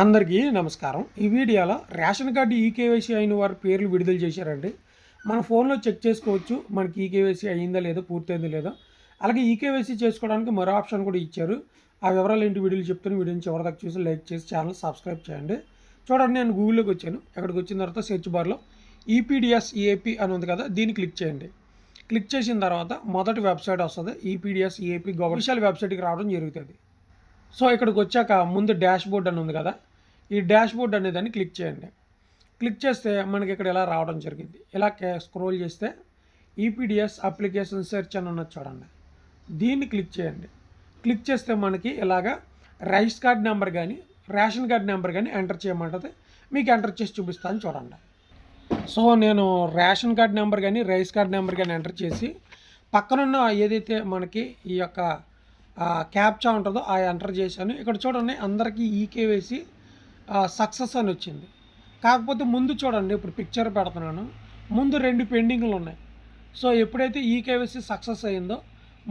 అందరికీ నమస్కారం. ఈ వీడియోలో రేషన్ కార్డు ఈకేవైసీ అయిన వారి పేర్లు విడుదల చేశారండి. మన ఫోన్లో చెక్ చేసుకోవచ్చు. మనకి ఈకేవైసీ అయిందా లేదో పూర్తయిందో లేదో. అలాగే ఈకేవైసీ చేసుకోవడానికి మరో ఆప్షన్ కూడా ఇచ్చారు. ఆ వివరాలు ఏంటి వీడియోలు చెప్తాను. వీడియోని చివరిదాకా చూసి లైక్ చేసి ఛానల్ సబ్స్క్రైబ్ చేయండి. చూడండి నేను గూగుల్లోకి వచ్చాను. ఇక్కడికి వచ్చిన తర్వాత సెర్చ్ బార్లో ఈపీడిఎస్ ఈఏపీ అని ఉంది కదా దీన్ని క్లిక్ చేయండి. క్లిక్ చేసిన తర్వాత మొదటి వెబ్సైట్ వస్తుంది. EPDS EAP government. వెబ్సైట్కి రావడం జరుగుతుంది. సో ఇక్కడికి వచ్చాక ముందు డాష్ బోర్డ్ అని ఉంది కదా ఈ డాష్ బోర్డ్ అనే దాన్ని క్లిక్ చేయండి. క్లిక్ చేస్తే మనకి ఇక్కడ ఇలా రావడం జరిగింది. ఇలా స్క్రోల్ చేస్తే ఈపీడిఎస్ అప్లికేషన్ సెర్చ్ అని ఉన్నది చూడండి. దీన్ని క్లిక్ చేయండి. క్లిక్ చేస్తే మనకి ఇలాగా రైస్ కార్డ్ నెంబర్ కానీ రేషన్ కార్డ్ నెంబర్ కానీ ఎంటర్ చేయమంటుంది. మీకు ఎంటర్ చేసి చూపిస్తాను చూడండి. సో నేను రేషన్ కార్డ్ నెంబర్ కానీ రైస్ కార్డ్ నెంబర్ కానీ ఎంటర్ చేసి పక్కనున్న ఏదైతే మనకి ఈ యొక్క క్యాప్చా ఉంటుందో ఆ ఎంటర్ చేశాను. ఇక్కడ చూడండి అందరికీ ఈకేవేసి సక్సెస్ అని వచ్చింది. కాకపోతే ముందు చూడండి ఇప్పుడు పిక్చర్ పెడుతున్నాను. ముందు రెండు పెండింగ్లు ఉన్నాయి. సో ఎప్పుడైతే ఈకేవైసీ సక్సెస్ అయిందో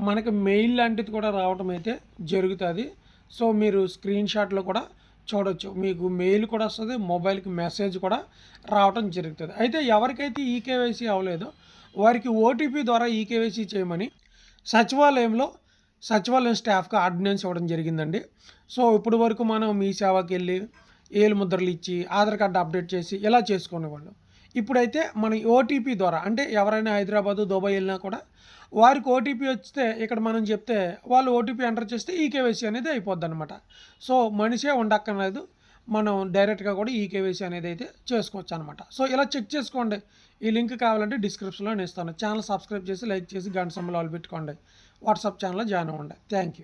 మనకి మెయిల్ లాంటిది కూడా రావడం అయితే జరుగుతుంది. సో మీరు స్క్రీన్ షాట్లో కూడా చూడొచ్చు. మీకు మెయిల్ కూడా వస్తుంది మొబైల్కి మెసేజ్ కూడా రావడం జరుగుతుంది. అయితే ఎవరికైతే ఈకేవైసీ అవ్వలేదో వారికి ఓటీపీ ద్వారా ఈకేవైసీ చేయమని సచివాలయంలో సచివాలయం స్టాఫ్కి ఆర్డినెన్స్ ఇవ్వడం జరిగిందండి. సో ఇప్పుడు వరకు మనం మీ సేవకి వెళ్ళి ఏలు ముద్రలు ఇచ్చి ఆధార్ కార్డు అప్డేట్ చేసి ఇలా చేసుకునేవాళ్ళు? ఇప్పుడైతే మన ఓటీపీ ద్వారా అంటే ఎవరైనా హైదరాబాదు దుబాయ్ వెళ్ళినా కూడా వారికి ఓటీపీ వస్తే ఇక్కడ మనం చెప్తే వాళ్ళు ఓటీపీ ఎంటర్ చేస్తే ఈకేవైసీ అనేది అయిపోద్ది అనమాట సో మనిషే ఉండక్కర్లేదు. మనం డైరెక్ట్గా కూడా ఈ కేవైసీ అనేది అయితే చేసుకోవచ్చు అనమాట సో ఇలా చెక్ చేసుకోండి. ఈ లింక్ కావాలంటే డిస్క్రిప్షన్లో నేను ఇస్తాను. ఛానల్ సబ్స్క్రైబ్ చేసి లైక్ చేసి గంట సంబంధాలు పెట్టుకోండి. వాట్సాప్ ఛానల్లో జాయిన్ అవ్వండి. Thank you.